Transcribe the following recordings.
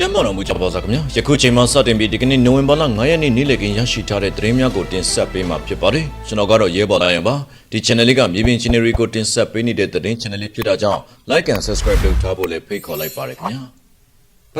ကျမ်းမာတော်မူကြပါစားခင်ဗျာယခုချိန်မှာစတင်ပြီးဒီကနေ့နိုဝင်ဘာလ9ရက်နေ့နေ့လည်ခင်းရရှိထားတဲ့သတင်းများကိုတင်ဆက်ပေးမှာဖြစ်ပါတယ်ကျွန်တော်ကတော့ရဲဘော်လာရန်ပါဒီ channel လေးကမြေပြင် channel ကိုတင်ဆက်ပေးနေတဲ့သတင်း channel လေးဖြစ်တာကြောင့် like and subscribe လုပ်ထားဖို့လည်းဖိတ်ခေါ်လိုက်ပါတယ်ခင်ဗျာ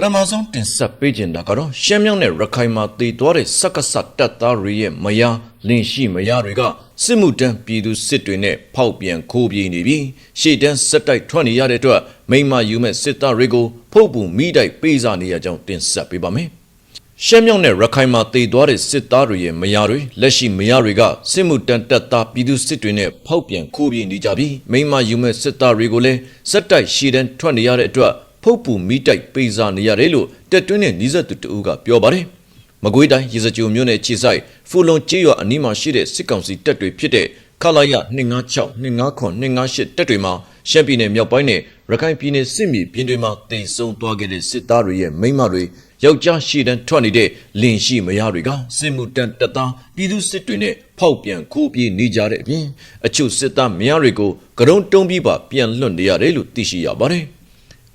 ပထမဆုံးတင်ဆက်ပေးခြင်းတာကတော့ရှမ်းမြောက်နဲ့ရခိုင်မှာတည်သွားတဲ့စက္ကစတပ်သားတွေရဲ့မယားလင်ရှိမယားတွေကစစ်မှုတန်းပြည်သူစစ်တွေနဲ့ဖောက်ပြန်ခိုးပြေးနေပြီးရှေ့တန်းစက်တိုက်ထွက်နေရတဲ့အတွက်မိမယူမဲ့စစ်သားတွေကိုဖုတ်ပူမိတိုက်ပေးစားနေရကြောင်းတင်ဆက်ပေးပါမယ်။ရှမ်းမြောက်နဲ့ရခိုင်မှာတည်သွားတဲ့စစ်သားတွေရဲ့မယားတွေလက်ရှိမယားတွေကစစ်မှုတန်းတပ်သားပြည်သူစစ်တွေနဲ့ဖောက်ပြန်ခိုးပြေးနေကြပြီးမိမယူမဲ့စစ်သားတွေကိုလည်းစက်တိုက်ရှေ့တန်းထွက်နေရတဲ့အတွက် ဖုတ်ပူမိတိုက်ပေးစားနေရတယ်လို့တက်တွင်းနဲ့နီးစပ်သူတဦးကပြောပါတယ်။မကွေးတိုင်းရေစကြိုမြို့နယ်ခြေဆိုင်ဖူလုံကျေးရွာအနီးမှာရှိတဲ့စစ်ကောင်စီတပ်တွေဖြစ်တဲ့ခလာရ256 259 258တပ်တွေမှာရှမ်းပြည်နယ်မြောက်ပိုင်းနဲ့ရခိုင်ပြည်နယ်စစ်မြေပြင်တွေမှာတိတ်ဆုံသွားခဲ့တဲ့စစ်သားတွေရဲ့မိန်းမတွေယောက်ျားရှည်တန်းထွက်နေတဲ့လင်ရှိမယားတွေကစစ်မှုတန်းတပ်သားပြည်သူစစ်တွေနဲ့ဖောက်ပြန်ခိုးပြေးနေကြတဲ့အပြင်အချို့စစ်သားမယားတွေကိုကရုံတုံးပြီးပါပြန်လွတ်နေရတယ်လို့သိရှိရပါတယ်။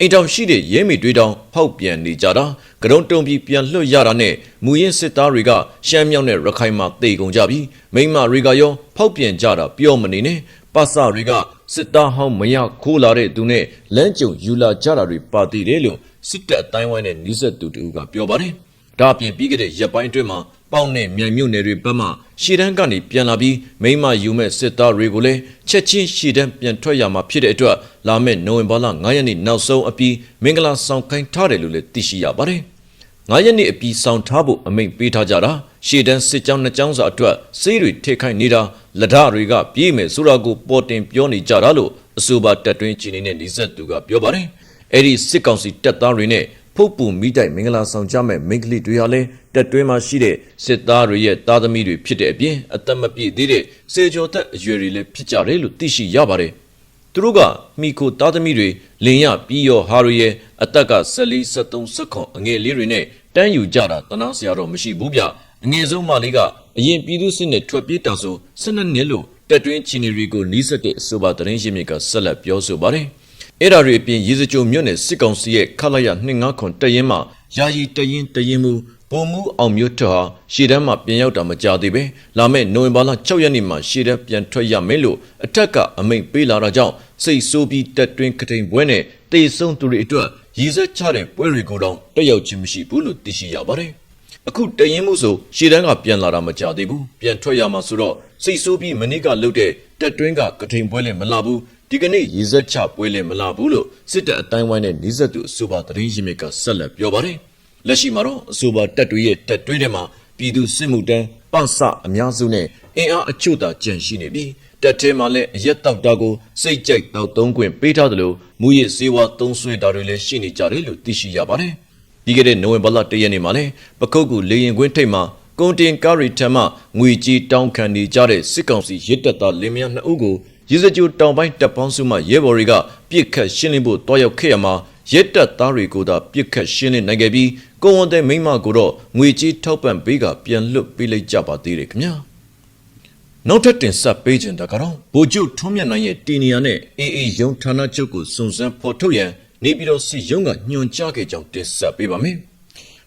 အိမ်တောင်ရှိတဲ့ရဲမိတွေတောင်ဖောက်ပြန်နေကြတာကရုံတုံပြီးပြန်လွှတ်ရတာနဲ့မူရင်စစ်သားတွေကရှမ်းမြောက်နဲ့ရခိုင်မှာတေကုန်ကြပြီးမိမတွေကရောဖောက်ပြန်ကြတာပြောမနေနဲ့ပါစာတွေကစစ်သားဟောင်းမရခိုးလာတဲ့သူနဲ့လမ်းကြုံယူလာကြတာတွေပါတည်တယ်လို့စစ်တပ်အတိုင်းဝိုင်းနဲ့နီးစပ်သူတူကပြောပါတယ်ဒါအပြင်ပြီးခဲ့တဲ့ရက်ပိုင်းအတွင်းမှာ ပေါက်နဲ့မြိုင်မြို့နယ်တွေဘက်မှရှီတန်းကနေပြန်လာပြီးမိမယူမဲ့စစ်သားတွေကိုလည်းချက်ချင်းရှီတန်းပြန်ထွက်ရမှာဖြစ်တဲ့အတွက်လာမယ့်နိုဝင်ဘာလ9ရက်နေ့နောက်ဆုံးအပြီးမင်္ဂလာဆောင်ခိုင်းထားတယ်လို့လည်းသိရှိရပါတယ်။9ရက်နေ့အပြီးဆောင်ထားဖို့အမိန့်ပေးထားကြတာရှေ့တန်းစစ်ကြောင်းနှစ်ကြောင်းစာအတွက်စေးတွေထိခိုက်နေတာလက်ဓာတွေကပြေးမယ်ဆိုတာကိုပေါ်တင်ပြောနေကြတာလို့အဆိုပါတက်တွင်းချီနေတဲ့နေဆက်သူကပြောပါတယ်။အဲ့ဒီစစ်ကောင်စီတပ်သားတွေနဲ့ ဖုတ်ပူမိတိုက်မင်္ဂလာဆောင်ကြမဲ့မိန်းကလေးတွေဟာလည်းတက်တွင်းမှာရှိတဲ့စစ်သားတွေရဲ့သားသမီးတွေဖြစ်တဲ့အပြင်အသက်မပြည့်သေးတဲ့စေကျော်သက်အရွယ်တွေလည်းဖြစ်ကြတယ်လို့သိရှိရပါတယ်။သူတို့ကမိခိုသားသမီးတွေလင်ရပြီးရောဟာရီရဲ့အသက်က14 73 79အငယ်လေးတွေနဲ့တန်းယူကြတာတနာစရာတော့မရှိဘူးဗျအငယ်ဆုံးမလေးကအရင်ပြည်သူစစ်နဲ့ထွက်ပြေးတောင်ဆို12နှစ်လို့တက်တွင်းချီနီရီကိုနီးစပ်တဲ့အဆိုပါသတင်းရင်းမြစ်ကဆက်လက်ပြောဆိုပါတယ် အဲ့ဒါတွေအပြင်ရေစကြိုမြို့နယ်စစ်ကောင်စီရဲ့ခလာရ259တရင်မှယာယီတရင်တရင်မူပုံမှုအောင်မျိုးထွတ်ဟာရှေ့တန်းမှာပြန်ရောက်တာမကြသေးပဲလာမယ့်နိုဝင်ဘာလ6ရက်နေ့မှာရှေ့တန်းပြန်ထွက်ရမယ်လို့အထက်ကအမိန့်ပေးလာတာကြောင့်စိတ်ဆိုးပြီးတက်တွင်းကထိန်ပွဲနဲ့တေဆုံးသူတွေအတွက်ရည်စက်ချတဲ့ပွဲတွေကိုတော့တက်ရောက်ခြင်းမရှိဘူးလို့သိရှိရပါတယ်အခုတရင်မှုဆိုရှေ့တန်းကပြန်လာတာမကြသေးဘူးပြန်ထွက်ရမှာဆိုတော့စိတ်ဆိုးပြီးမနေ့ကလှုပ်တဲ့တက်တွင်းကကထိန်ပွဲလည်းမလာဘူး ဒီကနေ့ရေစက်ချပွဲလည်းမလာဘူးလို့စစ်တပ်အတိုင်းဝိုင်းနဲ့နေဆက်သူအဆိုပါသတင်းရင်းမြစ်ကဆက်လက်ပြောပါတယ်လက်ရှိမှာတော့အဆိုပါတက်တွေရဲ့တက်တွေထဲမှာပြည်သူစစ်မှုတန်းပဆအများစုနဲ့အင်အားအချို့သာကြန့်ရှိနေပြီးတက်ထဲမှာလည်းအရက်တောက်တာကိုစိတ်ကြိုက်တောက်သုံးခွင့်ပေးထားသလိုမူရစ်စေဝါသုံးဆွဲတာတွေလည်းရှိနေကြတယ်လို့သိရှိရပါတယ်ပြီးခဲ့တဲ့နိုဝင်ဘာလ၁ရက်နေ့မှာလည်းပခုတ်ကူလေရင်ကွင်းထိပ်မှာကုန်တင်ကားရီထံမှငွေကြီးတောင်းခံနေကြတဲ့စစ်ကောင်စီရစ်တပ်သားလင်းမြနှစ်ဦးကို ရေစကြိုတောင်ပိုင်းတပ်ပေါင်းစုမှရဲဘော်တွေကပြစ်ခတ်ရှင်းလင်းဖို့တွားရောက်ခဲ့ရမှာရစ်တပ်သားတွေကိုသာပြစ်ခတ်ရှင်းလင်းနိုင်ခဲ့ပြီးကိုဝန်တဲ့မိမကိုတော့ငွေကြီးထောက်ပံ့ပေးကပြန်လွတ်ပေးလိုက်ကြပါသေးတယ်ခင်ဗျာနောက်ထပ်တင်ဆက်ပေးခြင်းတကတော့ဗိုလ်ချုပ်ထွန်းမြတ်နိုင်ရဲ့တီနီယာနဲ့အေအေယုံဌာနချုပ်ကိုစုံစမ်းဖော်ထုတ်ရန်နေပြည်တော်စစ်ရုံးကညွှန်ကြားခဲ့ကြောင်းတင်ဆက်ပေးပါမယ်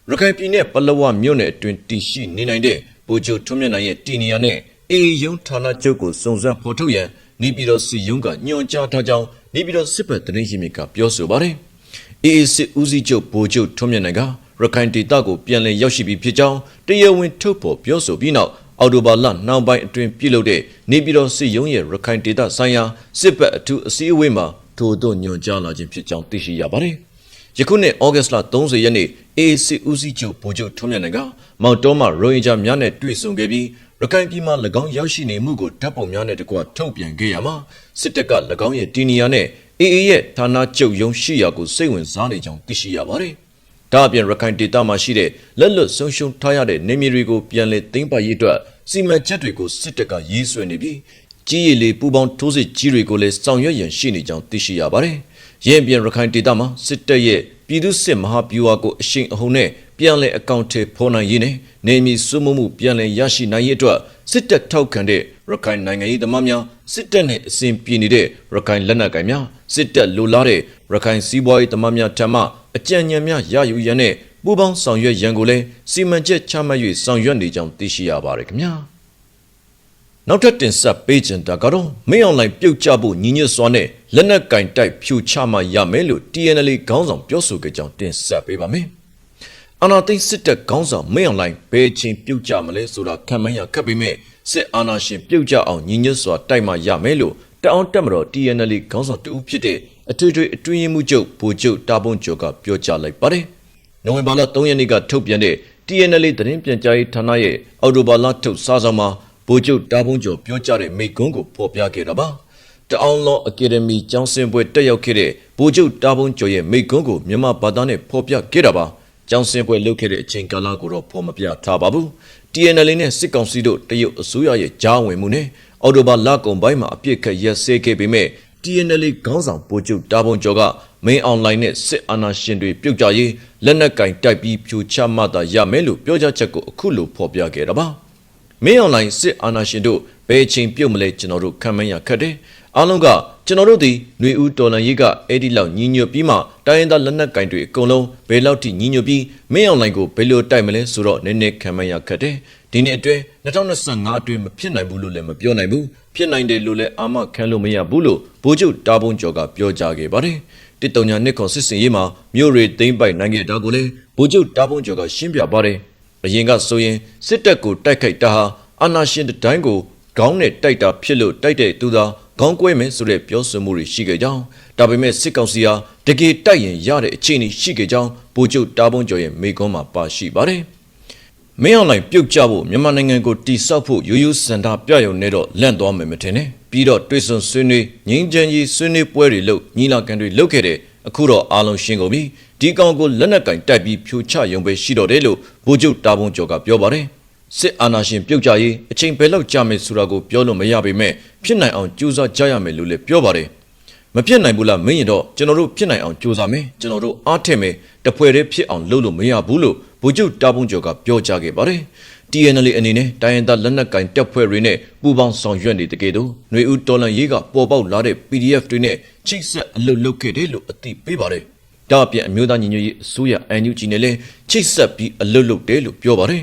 ရခိုင်ပြည်နယ်ပလောဝမြို့နယ်အတွင်းတည်ရှိနေနိုင်တဲ့ဗိုလ်ချုပ်ထွန်းမြတ်နိုင်ရဲ့တီနီယာနဲ့အေအေယုံဌာနချုပ်ကိုစုံစမ်းဖော်ထုတ်ရန် နေပြည်တော်စစ်ရုံးကညွှန်ကြားထားကြောင်းနေပြည်တော်စစ်ဘက်သတင်းရင်းမြစ်ကပြောဆိုပါတယ်။ AA စစ်ဦးစီးချုပ်ဗိုလ်ချုပ်ထွန်းမြတ်နိုင်ကရခိုင်ဒေသကိုပြန်လည်ရောက်ရှိပြီးဖြစ်ကြောင်းတရားဝင်ထုတ်ဖော်ပြောဆိုပြီးနောက်အော်တိုဘာလနောက်ပိုင်းအတွင်းပြုလုပ်တဲ့နေပြည်တော်စစ်ရုံးရဲ့ရခိုင်ဒေသဆိုင်ရာစစ်ဘက်အထူးအစည်းအဝေးမှာထို့သို့ညွှန်ကြားလာခြင်းဖြစ်ကြောင်းသိရှိရပါတယ်။ယခုနှစ်ဩဂတ်စ်လ30ရက်နေ့ AC ဦးစီးချုပ်ဗိုလ်ချုပ်ထွန်းမြတ်နိုင်ကမောင်တော်မှရိုဟင်ဂျာများနဲ့တွေ့ဆုံခဲ့ပြီး ရခိုင်ပြည်မှာ၎င်းရောက်ရှိနေမှုကိုဓာတ်ပုံများနဲ့တကွထုတ်ပြန်ခဲ့ရမှာစစ်တပ်က၎င်းရဲ့တီနီယာနဲ့ AA ရဲ့ဌာနချုပ်ရုံးရှိရာကိုစိတ်ဝင်စားနေကြောင်းသိရှိရပါတယ်။ဒါအပြင်ရခိုင်ဒေသမှာရှိတဲ့လက်လွတ်ဆုံးရှုံးထားရတဲ့နေမြေတွေကိုပြန်လည်သိမ်းပိုက်ရေးအတွက်စီမံချက်တွေကိုစစ်တပ်ကရေးဆွဲနေပြီးကြီးရည်လေးပူပေါင်းထိုးစစ်ကြီးတွေကိုလည်းစောင့်ရွက်ရန်ရှိနေကြောင်းသိရှိရပါတယ်။ရင်းပြန်ရခိုင်ဒေသမှာစစ်တပ်ရဲ့ပြည်သူစစ်မဟာဗျူဟာကိုအရှိန်အဟုန်နဲ့ ပြန်လည်အကောင့်ထဲဖော်နိုင်ရေးနဲ့နေမီစုမှုမှုပြန်လည်ရရှိနိုင်ရေးအတွက်စစ်တပ်ထောက်ခံတဲ့ရခိုင်နိုင်ငံရေးသမားများစစ်တပ်နဲ့အစဉ်ပြေနေတဲ့ရခိုင်လက်နက်ကိုင်များစစ်တပ်လိုလားတဲ့ရခိုင်စီးပွားရေးသမားများထံမှအအကြံဉာဏ်များရယူရန်နဲ့ပူးပေါင်းဆောင်ရွက်ရန်ကိုလည်းစီမံချက်ချမှတ်၍ဆောင်ရွက်နေကြောင်းသိရှိရပါတယ်ခင်ဗျာနောက်ထပ်တင်ဆက်ပေးချင်တာကတော့မင်းအွန်လိုင်းပြုတ်ကျဖို့ညီညွတ်စွာနဲ့လက်နက်ကင်တိုက်ဖြူချမှရမယ်လို့ TNL ခေါင်းဆောင်ပြောဆိုကြကြောင်းတင်ဆက်ပေးပါမယ် အာနာသိန်းစစ်တပ်ခေါင်းဆောင်မင်းအွန်လိုင်းဘယ်ချင်းပြုတ်ကျမလဲဆိုတာခံမှန်းရခက်ပေမဲ့စစ်အာဏာရှင်ပြုတ်ကျအောင်ညီညွတ်စွာတိုက်မှရမယ်လို့တအောင်တက်မတော် TNL ခေါင်းဆောင်တူဖြစ်တဲ့အထွေထွေအတွင်းရေးမှူးချုပ်ဗိုလ်ချုပ်တာပွန်ကျော်ကပြောကြားလိုက်ပါတယ်။နိုဝင်ဘာလ3ရက်နေ့ကထုတ်ပြန်တဲ့ TNL သတင်းပြန်ကြားရေးဌာနရဲ့အော်တိုဘာလထုတ်စာဆောင်မှာဗိုလ်ချုပ်တာပွန်ကျော်ပြောကြားတဲ့မိန့်ခွန်းကိုဖော်ပြခဲ့တာပါ။တအောင်လောအကယ်ဒမီကျောင်းစင်ပွဲတက်ရောက်ခဲ့တဲ့ဗိုလ်ချုပ်တာပွန်ကျော်ရဲ့မိန့်ခွန်းကိုမြန်မာဘာသာနဲ့ဖော်ပြခဲ့တာပါ။ ကျောင်းစင်ပွဲလုပ်ခဲ့တဲ့အချိန်ကာလကိုတော့ဖော်မပြထားပါဘူး။ TNL နဲ့စစ်ကောင်စီတို့တရုတ်အစိုးရရဲ့ကြားဝင်မှုနဲ့အော်တိုဘာလကုန်ပိုင်းမှာအပြစ်ခတ်ရက်စဲခဲ့ပေမဲ့ TNL ခေါင်းဆောင်ပိုချုပ်တာဘုံကျော်ကမင်းအွန်လိုင်းနဲ့စစ်အာဏာရှင်တွေပြုတ်ကြရေးလက်နက်ကင်တိုက်ပြီးဖြိုချမှသာရမယ်လို့ပြောကြားချက်ကိုအခုလိုဖော်ပြခဲ့တာပါမင်းအွန်လိုင်းစစ်အာဏာရှင်တို့ဘယ်ချိန်ပြုတ်မလဲကျွန်တော်တို့ခံမရခက်တယ် အားလုံးကကျွန်တော်တို့ဒီຫນွေဦးတော်လန်ရေးကအဲ့ဒီလောက်ညီညွတ်ပြီးမှတိုင်းရင်းသားလက်နက်ကင်တွေအကုန်လုံးဘယ်လောက်ထိညီညွတ်ပြီးမင်းအွန်လိုင်းကိုဘယ်လိုတိုက်မလဲဆိုတော့နည်းနည်းခံမရခက်တယ်ဒီနေ့အတွင်း2025အတွင်းမဖြစ်နိုင်ဘူးလို့လည်းမပြောနိုင်ဘူးဖြစ်နိုင်တယ်လို့လည်းအာမခံလို့မရဘူးလို့ဗိုလ်ချုပ်တာဘုံကျော်ကပြောကြားခဲ့ပါတယ်တစ်တုံညာနှစ်ခွန်စစ်စင်ရေးမှာမြို့ရီသိမ့်ပိုက်နိုင်ခဲ့တာကိုလည်းဗိုလ်ချုပ်တာဘုံကျော်ကရှင်းပြပါတယ်အရင်ကဆိုရင်စစ်တပ်ကိုတိုက်ခိုက်တာဟာအာဏာရှင်တိုင်းကိုခေါင်းနဲ့တိုက်တာဖြစ်လို့တိုက်တဲ့သူသာ ခေါင်းကွဲမယ်ဆိုတဲ့ပြောဆိုမှုတွေရှိခဲ့ကြောင်းဒါပေမဲ့စစ်ကောင်စီဟာတကယ်တိုက်ရင်ရတဲ့အခြေအနေရှိခဲ့ကြောင်းဗိုလ်ချုပ်တာဘုံကျော်ရဲ့မိကွန်းမှာပါရှိပါတယ်မင်းအောင်လိုင်ပြုတ်ကြဖို့မြန်မာနိုင်ငံကိုတိဆောက်ဖို့ရိုးရိုးစံတာပြရုံနဲ့တော့လန့်သွားမယ်မထင်နဲ့ပြီးတော့တွစ်ဆွန်ဆွေးနွေးငင်းချမ်းကြီးဆွေးနွေးပွဲတွေလုပ်ညီလာခံတွေလုပ်ခဲ့တဲ့အခုတော့အားလုံးရှင်းကုန်ပြီဒီကောင်ကိုလက်နက်ကင်တိုက်ပြီးဖြိုချရုံပဲရှိတော့တယ်လို့ဗိုလ်ချုပ်တာဘုံကျော်ကပြောပါတယ် စစ်အာဏာရှင်ပြုတ်ကြရေးအချိန်ပဲလောက်ကြာမယ်ဆိုတာကိုပြောလို့မရပေမဲ့ဖြစ်နိုင်အောင်ကြိုးစားကြရမယ်လို့လည်းပြောပါတယ်မဖြစ်နိုင်ဘူးလားမင်းရင်တော့ကျွန်တော်တို့ဖြစ်နိုင်အောင်ကြိုးစားမယ်ကျွန်တော်တို့အားထည့်မယ်တပွဲတည်းဖြစ်အောင်လုပ်လို့မရဘူးလို့ဗိုလ်ချုပ်တာဘုံကျော်ကပြောကြားခဲ့ပါတယ် TNL အနေနဲ့တိုင်းရင်းသားလက်နက်ကင်တပ်ဖွဲ့တွေနဲ့ပူးပေါင်းဆောင်ရွက်နေတကယ်တော့ຫນွေဦးတော်လန်ရေးကပေါ်ပေါက်လာတဲ့ PDF တွေနဲ့ချိတ်ဆက်အလုပ်လုပ်ခဲ့တယ်လို့အသိပေးပါတယ်ဒါအပြင်အမျိုးသားညီညွတ်ရေးအစိုးရ NUG နဲ့လည်းချိတ်ဆက်ပြီးအလုပ်လုပ်တယ်လို့ပြောပါတယ်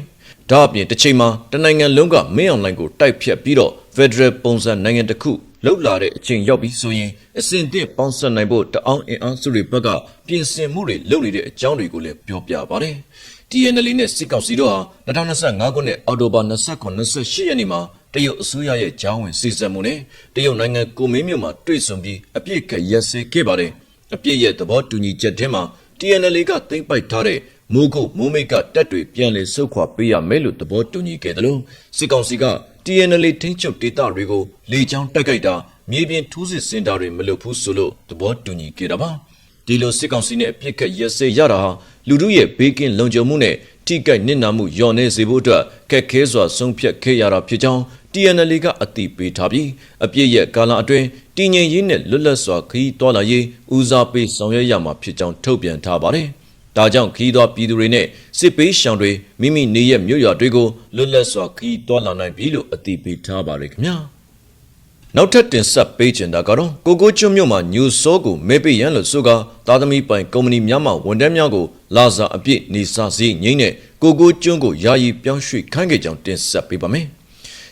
ဒါအပြင်တစ်ချိန်မှာတနိုင်ငံလုံးကမင်းအွန်လိုင်းကိုတိုက်ဖြတ်ပြီးတော့ Federal ပုံစံနိုင်ငံတစ်ခုလောက်လာတဲ့အချိန်ရောက်ပြီးဆိုရင်အစင်တစ်ပေါင်းဆက်နိုင်ဖို့တအောင်အင်အားစုတွေဘက်ကပြင်ဆင်မှုတွေလုပ်နေတဲ့အကြောင်းတွေကိုလည်းပြောပြပါတယ်။ TNL နဲ့စစ်ကောင်စီတို့ဟာ2025ခုနှစ်အောက်တိုဘာ29-28ရက်နေ့မှာတရုတ်အစိုးရရဲ့ကြောင်းဝင်စီစဉ်မှုနဲ့တရုတ်နိုင်ငံကိုမင်းမြို့မှာတွေ့ဆုံပြီးအပြစ်ကရက်စဲခဲ့ပါတယ်။အပြစ်ရဲ့သဘောတူညီချက်ထဲမှာ TNL ကသိမ့်ပိုက်ထားတဲ့ မိုးကုတ်မိုးမိတ်ကတက်တွေပြန်လည်ဆုတ်ခွာပေးရမယ်လို့သဘောတူညီခဲ့တယ်လို့စစ်ကောင်စီက TNL ထိန်းချုပ်ဒေသတွေကိုလေကြောင်းတိုက်ခိုက်တာမြေပြင်ထူးစစ်စင်တာတွေမလုပ်ဘူးဆိုလို့သဘောတူညီခဲ့တာပါဒီလိုစစ်ကောင်စီနဲ့အပြစ်ခတ်ရက်စဲရတာဟာလူတို့ရဲ့ဘေးကင်းလုံခြုံမှုနဲ့ထိကိုက်နစ်နာမှုလျော့နေစေဖို့အတွက်ခက်ခဲစွာဆုံးဖြတ်ခဲ့ရတာဖြစ်ကြောင်း TNL ကအတိပေးထားပြီးအပြစ်ရဲ့ကာလအတွင်းတည်ငြိမ်ရေးနဲ့လွတ်လပ်စွာခရီးသွားလာရေးဦးစားပေးဆောင်ရွက်ရမှာဖြစ်ကြောင်းထုတ်ပြန်ထားပါတယ်။ ဒါကြောင့်ခရီးသွားပြည်သူတွေနဲ့စစ်ပေးရှောင်တွေမိမိနေရမြို့ရွာတွေကိုလွတ်လပ်စွာခရီးသွားလာနိုင်ပြီလို့အတိပေးထားပါတယ်ခင်ဗျာ။နောက်ထပ်တင်ဆက်ပေးချင်တာကတော့ကိုကိုကျွန်းမြို့မှာညူစောကိုမဲပေးရန်လို့ဆိုကသားသမီးပိုင်ကုမ္ပဏီများမှဝန်ထမ်းများကိုလာစာအပြည့်နေစာစည်းငိမ့်တဲ့ကိုကိုကျွန်းကိုယာယီပြောင်းရွှေ့ခိုင်းခဲ့ကြောင်းတင်ဆက်ပေးပါမယ်။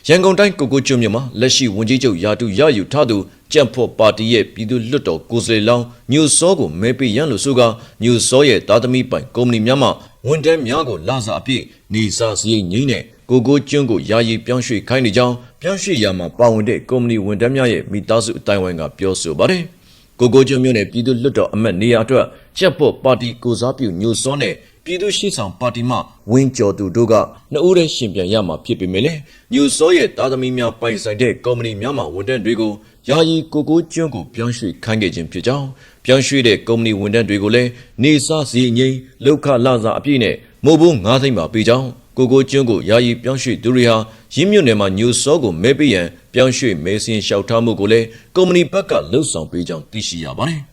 ရန်ကုန်တိုင်းကိုကိုကျွန်းမြို့မှာလက်ရှိဝန်ကြီးချုပ်ယာတူရယူထားသူကြံ့ဖို့ပါတီရဲ့ပြည်သူ့လွတ်တော်ကိုယ်စားလှယ်လောင်းညူစောကိုမဲပေးရန်လို့ဆိုကညူစောရဲ့သားသမီးပိုင်ကုမ္ပဏီများမှဝန်ထမ်းများကိုလာစာအပြည့်နေစာစည်းငိမ့်တဲ့ကိုကိုကျွန်းကိုယာယီပြောင်းရွှေ့ခိုင်းနေကြောင်းပြောင်းရွှေ့ရမှာပါဝင်တဲ့ကုမ္ပဏီဝန်ထမ်းများရဲ့မိသားစုအတိုင်းဝိုင်းကပြောဆိုပါတယ်။ကိုကိုကျွန်းမြို့နယ်ပြည်သူ့လွတ်တော်အမတ်နေရာအတွက်ကြက်ဖို့ပါတီကိုစားပြုညိုစောနဲ့ ပြည်သူ့ရှိဆောင်ပါတီမှဝင်းကျော်သူတို့ကနှစ်ဦးတည်းရှင်ပြန်ရမှာဖြစ်ပေမဲ့လည်းညိုစောရဲ့သားသမီးများပိုင်ဆိုင်တဲ့ကုမ္ပဏီများမှဝန်ထမ်းတွေကိုယာယီကိုကိုကျွန်းကိုပြောင်းရွှေ့ခိုင်းခဲ့ခြင်းဖြစ်ကြောင်းပြောင်းရွှေ့တဲ့ကုမ္ပဏီဝန်ထမ်းတွေကိုလည်းနေစားစီငိမ့်လောက်ခလာစာအပြည့်နဲ့မိုးဘိုး9သိန်းပါပေးကြောင်းကိုကိုကျွန်းကိုယာယီပြောင်းရွှေ့သူတွေဟာရင်းမြစ်နယ်မှာညိုစောကိုမဲပေးရန်ပြောင်းရွှေ့မဲစင်းလျှောက်ထားမှုကိုလည်းကုမ္ပဏီဘက်ကလှုပ်ဆောင်ပေးကြောင်းသိရှိရပါတယ်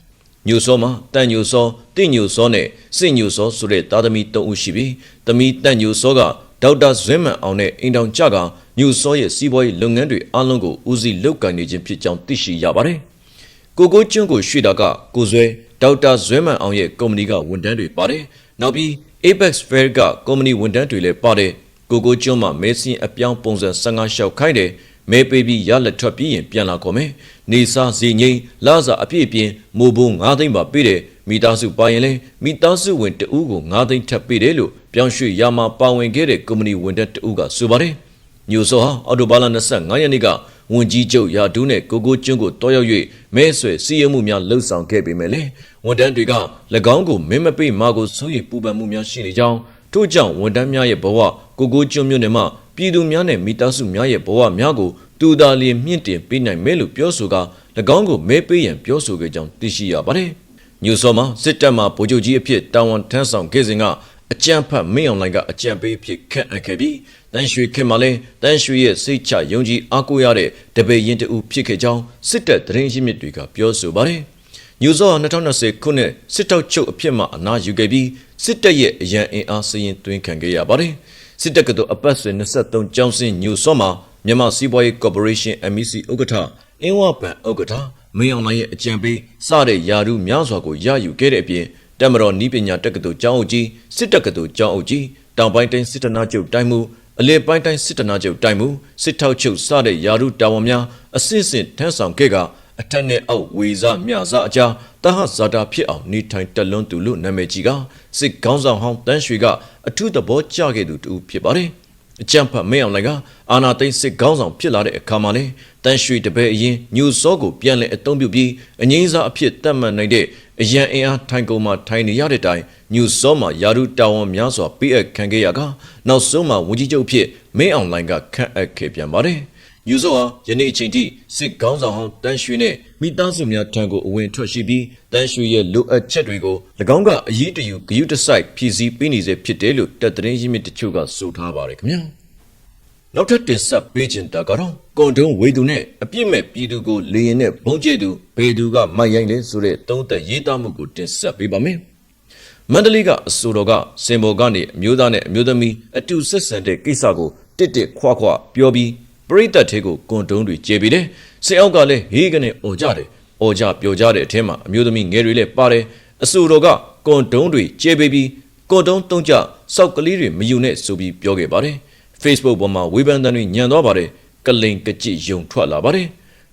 ညိုစောမှာတန်ညိုစောတင့်ညိုစောနဲ့စစ်ညိုစောဆိုတဲ့သားသမီး၃ဦးရှိပြီးသမီးတန်ညိုစောကဒေါက်တာဇွဲမန်အောင်နဲ့အိမ်တောင်ကြကညိုစောရဲ့စီးပွားရေးလုပ်ငန်းတွေအလုံးကိုဦးစီးလုပ်ကိုင်နေခြင်းဖြစ်ကြောင်းသိရှိရပါတယ်။ကိုကိုကျွန်းကိုရွှေ့တာကကိုဇွဲဒေါက်တာဇွဲမန်အောင်ရဲ့ကုမ္ပဏီကဝန်ထမ်းတွေပါတယ်။နောက်ပြီး Apex Fair ကကုမ္ပဏီဝန်ထမ်းတွေလည်းပါတယ်။ကိုကိုကျွန်းမှာမဲစင်းအပြောင်းပုံစံ15ရှောက်ခိုင်းတယ်။ မဲပေးပြီးရလက်ထွက်ပြီးရင်ပြန်လာကုန်မယ်။နေစာစီငိမ့်လာစာအပြည့်ပြင်းမိုးဘုံ9သိန်းပါပေးတယ်။မိသားစုပါရင်လဲမိသားစုဝင်တဦးကို9သိန်းထပ်ပေးတယ်လို့ပြောင်းရွှေ့ရမှာပါဝင်ခဲ့တဲ့ကုမ္ပဏီဝန်ထမ်းတဦးကဆိုပါတယ်။ညိုစောဟာအော်တိုဘာလ25ရက်နေ့ကဝန်ကြီးချုပ်ရာဒူးနဲ့ကိုကိုကျွန်းကိုတောရောက်၍မဲဆွယ်စီရင်မှုများလှုပ်ဆောင်ခဲ့ပေမဲ့လေဝန်တန်းတွေက၎င်းကိုမင်းမပိမာကိုစိုးရိမ်ပူပန်မှုများရှိနေကြောင်းထို့ကြောင့်ဝန်တန်းများရဲ့ဘဝကိုကိုကျွန်းမြို့နယ်မှာ ပြည်သူများနဲ့မိသားစုများရဲ့ဘဝများကိုတူတာလီမြင့်တင်ပေးနိုင်မယ်လို့ပြောဆိုက၎င်းကိုမဲပေးရန်ပြောဆိုခဲ့ကြောင်းသိရှိရပါတယ်။ညူစောမှာစစ်တပ်မှဗိုလ်ချုပ်ကြီးအဖြစ်တာဝန်ထမ်းဆောင်ခဲ့စဉ်ကအကြံဖတ်မင်းအောင်လိုင်ကအကြံပေးဖြစ်ခန့်အပ်ခဲ့ပြီးတန်ရွှေခင်မှာလဲတန်ရွှေရဲ့စိတ်ချယုံကြည်အားကိုးရတဲ့တပည့်ရင်တူဖြစ်ခဲ့ကြောင်းစစ်တပ်သတင်းရင်းမြစ်တွေကပြောဆိုပါတယ်။ညူဇော2020ခုနှစ်စစ်တောက်ချုပ်အဖြစ်မှအနာယူခဲ့ပြီးစစ်တပ်ရဲ့အရန်အင်အားစရင်သွင်းခံခဲ့ရပါတယ်။ စစ်တပ်ကတော့အပတ်စဉ်23ကျောင်းစင်းညူစောမှာမြန်မာစီးပွားရေးကော်ပိုရေးရှင်း MEC ဥက္ကဋ္ဌအင်းဝပန်ဥက္ကဋ္ဌမင်းအောင်လိုင်ရဲ့အကြံပေးစတဲ့ယာရုများစွာကိုရယူခဲ့တဲ့အပြင်တမတော်နီးပညာတက္ကသိုလ်ကျောင်းအုပ်ကြီးစစ်တက္ကသိုလ်ကျောင်းအုပ်ကြီးတောင်ပိုင်းတိုင်းစစ်တနာချုပ်တိုင်းမှုအလေပိုင်းတိုင်းစစ်တနာချုပ်တိုင်းမှုစစ်ထောက်ချုပ်စတဲ့ယာရုတာဝန်များအစစ်စစ်ထမ်းဆောင်ခဲ့က အထက်နဲ့အောက်ဝေစားမြစားအကြားတဟဇာတာဖြစ်အောင်နေထိုင်တက်လွန်းသူလို့နာမည်ကြီးကစစ်ကောင်းဆောင်ဟောင်းတန်းရွှေကအထူးသဘောကျခဲ့သူတူဖြစ်ပါတယ်အကြံဖတ်မင်းအောင်လိုင်ကအာနာသိန်းစစ်ကောင်းဆောင်ဖြစ်လာတဲ့အခါမှာလေတန်ရွှေတပည့်အရင်ညူစောကိုပြန်လည်အသုံးပြုပြီးအငိမ့်စားအဖြစ်တတ်မှတ်နိုင်တဲ့အရန်အင်အားထိုင်ကုန်မှာထိုင်နေရတဲ့တိုင်ညူစောမှာယာရုတာဝန်များစွာပေးအပ်ခံခဲ့ရကနောက်ဆုံးမှာဝန်ကြီးချုပ်ဖြစ်မင်းအောင်လိုင်ကခန့်အပ်ခဲ့ပြန်ပါတယ် ညူစောဟာယနေ့အချိန်ထိစစ်ကောင်းဆောင်ဟောင်းတန်ရွှေနဲ့မိသားစုများထံကိုအဝင်ထွက်ရှိပြီးတန်ရွှေရဲ့လိုအပ်ချက်တွေကို၎င်းကအရေးတယူဂရုတစိုက်ဖြည့်ဆည်းပေးနေစေဖြစ်တယ်လို့တပ်သတင်းရင်းမြစ်တချို့ကဆိုထားပါတယ်ခင်ဗျာနောက်ထပ်တင်ဆက်ပေးခြင်းတာကတော့ကွန်တုံးဝေသူနဲ့အပြစ်မဲ့ပြည်သူကိုလေရင်နဲ့ဘုံကျဲသူဘေသူကမိုက်ရိုင်းလဲဆိုတဲ့သုံးသက်ရေးသားမှုကိုတင်ဆက်ပေးပါမယ်မန္တလေးကအဆိုတော်ကစင်ဘော်ကနေအမျိုးသားနဲ့အမျိုးသမီးအတူဆက်ဆံတဲ့ကိစ္စကိုတစ်တစ်ခွခွပြောပြီး ပရိသတ်သေးကိုကွန်တုံးတွေကျေပြီးတယ်စေအောက်ကလည်းဟေးကနေអော်ကြတယ်អော်ကြပျော်ကြတဲ့အထက်မှာအမျိုးသမီးငယ်တွေလည်းပါတယ်အဆိုတော်ကကွန်တုံးတွေကျေပြီးပြီးကွန်တုံးတုံးကြစောက်ကလေးတွေမယူနဲ့ဆိုပြီးပြောခဲ့ပါတယ် Facebook ပေါ်မှာဝေဖန်တဲ့တွေညံသွားပါတယ်ကလိန်ကကြစ်ယုံထွက်လာပါတယ်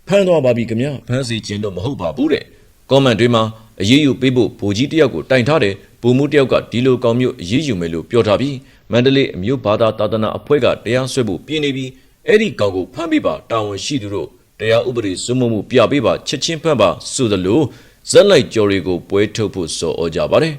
ဖမ်းသွားပါပြီခင်ဗျာဖမ်းစီခြင်းတော့မဟုတ်ပါဘူးတဲ့ comment တွေမှာအရေးယူပေးဖို့ဗိုလ်ကြီးတယောက်ကိုတိုင်ထားတယ်ဗိုလ်မှူးတယောက်ကဒီလိုကောင်မျိုးအရေးယူမယ်လို့ပြောထားပြီးမန္တလေးအမျိုးဘာသာတာသနာအဖွဲ့ကတရားစွဲဖို့ပြင်နေပြီး အဲ့ဒီကောင်ကိုဖမ်းပေးပါတာဝန်ရှိသူတို့တရားဥပဒေစွမို့မှုပြပေးပါချက်ချင်းဖမ်းပါဆိုသလိုဇက်လိုက်ကြော်တွေကိုပွဲထုတ်ဖို့စော်ဩကြပါတယ်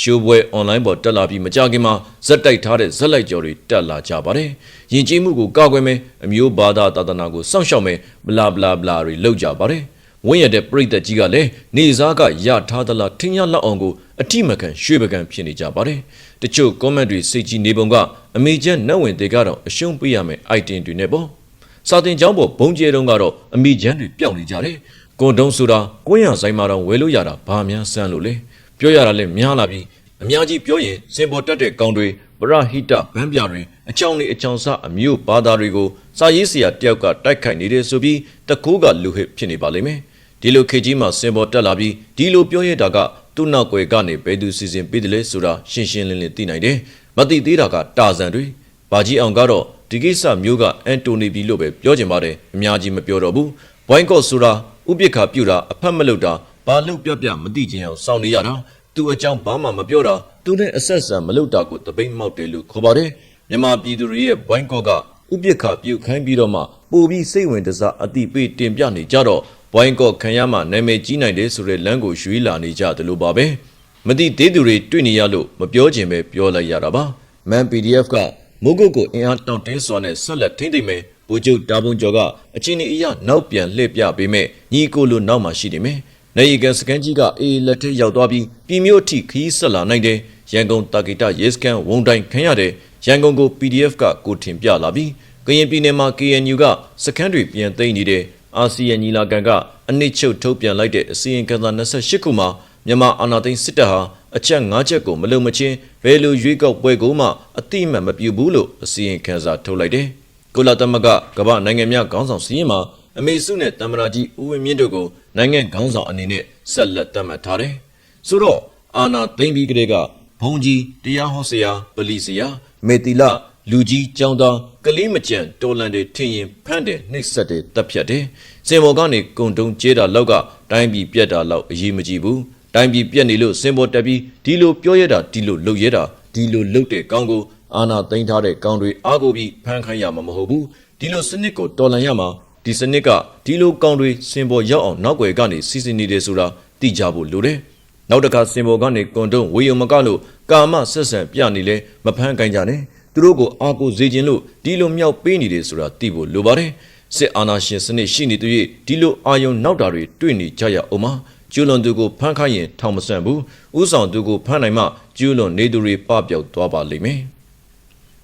ရှိုးပွဲ online ပေါ်တက်လာပြီးမကြခင်မှာဇက်တိုက်ထားတဲ့ဇက်လိုက်ကြော်တွေတက်လာကြပါတယ်။ယဉ်ကျေးမှုကိုကောက်ွယ်မယ်အမျိုးဘာသာသာသနာကိုစောင့်ရှောက်မယ်ဘလာဘလာဘလာတွေလောက်ကြပါတယ်။ဝင်းရတဲ့ပြိသက်ကြီးကလည်းနေစားကရထားသလားထင်ရလောက်အောင်ကိုအထိမခံရွှေပကံဖြစ်နေကြပါတယ်။ တချို့ comment တွေစိတ်ကြီးနေပုံကအမေကျန်းနှက်ဝင်တွေကတော့အရှုံးပေးရမယ် item တွေနဲ့ပေါ့။စာတင်ကျောင်းပေါ်ဘုံကျဲတုံးကတော့အမေကျန်းတွေပျောက်နေကြတယ်။ကွန်တုံးဆိုတာကိုရဆိုင်မှာတော့ဝယ်လို့ရတာဘာမှန်းစမ်းလို့လေ။ပြောရတာလည်းများလာပြီးအများကြီးပြောရင်စင်ပေါ်တက်တဲ့ကောင်တွေပရဟိတဗန်းပြတွေအချောင်းလေးအချောင်းစအမျိုးဘာသာတွေကိုစာရေးဆရာတယောက်ကတိုက်ခိုက်နေတယ်ဆိုပြီးတကူးကလူဟစ်ဖြစ်နေပါလိမ့်မယ်ဒီလိုခေကြီးမှာစင်ပေါ်တက်လာပြီးဒီလိုပြောရတာက သူ့နောက်ွယ်ကနေဘယ်သူစီစဉ်ပေးတယ်လဲဆိုတာရှင်းရှင်းလင်းလင်းသိနိုင်တယ်မသိသေးတာကတာဇန်တွေဘာကြီးအောင်ကတော့ဒီကိစ္စမျိုးကအန်တိုနီဘီလို့ပဲပြောချင်ပါတယ်အများကြီးမပြောတော့ဘူးဘွိုင်းကော့ဆိုတာဥပိ္ပခာပြူတာအဖက်မလုပ်တာဘာလို့ပြပြမသိခြင်းအောင်စောင့်နေရတာသူအကြောင်းဘာမှမပြောတာသူနဲ့အဆက်ဆံမလုပ်တာကိုတပိတ်မောက်တယ်လို့ခေါ်ပါတယ်မြန်မာပြည်သူတွေရဲ့ဘိုင်းကော့ကဥပိ္ပခပြုတ်ခိုင်းပြီးတော့မှပိုပြီးစိတ်ဝင်တစားအတိပေးတင်ပြနေကြတော့ ဘိုင်းကော့ခံရမှနာမည်ကြီးနိုင်တယ်ဆိုတဲ့လမ်းကိုရွှေ့လာနေကြတယ်လို့ပါပဲမတိသေးသူတွေတွေ့နေရလို့မပြောချင်ပဲပြောလိုက်ရတာပါမန် PDF ကမိုးကုတ်ကိုအင်အားတောင့်တင်းစွာနဲ့ဆက်လက်ထိမ့်သိမ့်မယ်ဘူကျုပ်တာဘုံကျော်ကအချင်းအရာနောက်ပြန်လှည့်ပြပေးမယ်ညီကိုလိုနောက်မှရှိနေမယ်နေရီကန်စကန်ကြီးကအေးလက်ထက်ရောက်သွားပြီးပြည်မျိုးအထိခီးဆက်လာနိုင်တယ်ရန်ကုန်တာဂီတာရဲစကန်ဝုံတိုင်ခန့်ရတယ်ရန်ကုန်ကို PDF ကကိုထင်ပြလာပြီးကရင်ပြည်နယ်မှာ KNU ကစခန်းတွေပြန်သိမ်းနေတယ် အာဆီယံညီလာခံကအနစ်ချုပ်ထုတ်ပြန်လိုက်တဲ့အစီရင်ခံစာ28ခုမှာမြန်မာအာဏာသိမ်းစစ်တပ်ဟာအချက်၅ချက်ကိုမလုံမချင်းဘယ်လိုရွေးကောက်ပွဲကိုမှအတိအမှန်မပြုဘူးလို့အစီရင်ခံစာထုတ်လိုက်တယ်။ကုလသမဂ္ဂကမ္ဘာနိုင်ငံများခေါင်းဆောင်စီးရင်မှာအမေစုနဲ့တမ္မရာကြီးဦးဝင်းမြင့်တို့ကိုနိုင်ငံခေါင်းဆောင်အနေနဲ့ဆက်လက်သတ်မှတ်ထားတယ်။ဆိုတော့အာနာသိမ့်ပြီးကလေးကဘုံကြီးတရားဟောဆရာပလီဆရာမေတီလာ လူကြီးចောင်းသားကလေးမကြံတော်လန်တွေထင်ရင်ဖန့်တယ်နှိပ်စက်တယ်တပ်ဖြတ်တယ်စင်ဘော်ကနေကုံတုံးကျဲတာလောက်ကတိုင်းပြည်ပြက်တာလောက်အရေးမကြီးဘူးတိုင်းပြည်ပြက်နေလို့စင်ဘော်တက်ပြီးဒီလိုပြောရတာဒီလိုလုပ်ရတာဒီလိုလုပ်တဲ့ကောင်းကိုအာနာသိမ့်ထားတဲ့ကောင်းတွေအားကိုပြီးဖမ်းခိုင်းရမှာမဟုတ်ဘူးဒီလိုစနစ်ကိုတော်လန်ရမှာဒီစနစ်ကဒီလိုကောင်းတွေစင်ဘော်ရောက်အောင်နောက်ွယ်ကနေစီစဉ်နေတယ်ဆိုတာသိကြဖို့လိုတယ်နောက်တစ်ခါစင်ဘော်ကနေကွန်တုံးဝေယုံမကလို့ကာမဆက်ဆံပြနေလဲမဖမ်းကိုင်းကြနဲ့ သူတို့ကိုအာကိုစေခြင်းလို့ဒီလိုမြောက်ပေးနေတယ်ဆိုတာသိဖို့လိုပါတယ်စစ်အာဏာရှင်စနစ်ရှိနေသူ၍ဒီလိုအာယုံနောက်တာတွေတွေ့နေကြရအောင်မှာကျူးလွန်သူကိုဖမ်းခိုင်းရင်ထောင်မဆန့်ဘူးဥဆောင်သူကိုဖမ်းနိုင်မှကျူးလွန်နေသူတွေပပျောက်သွားပါလိမ့်မယ်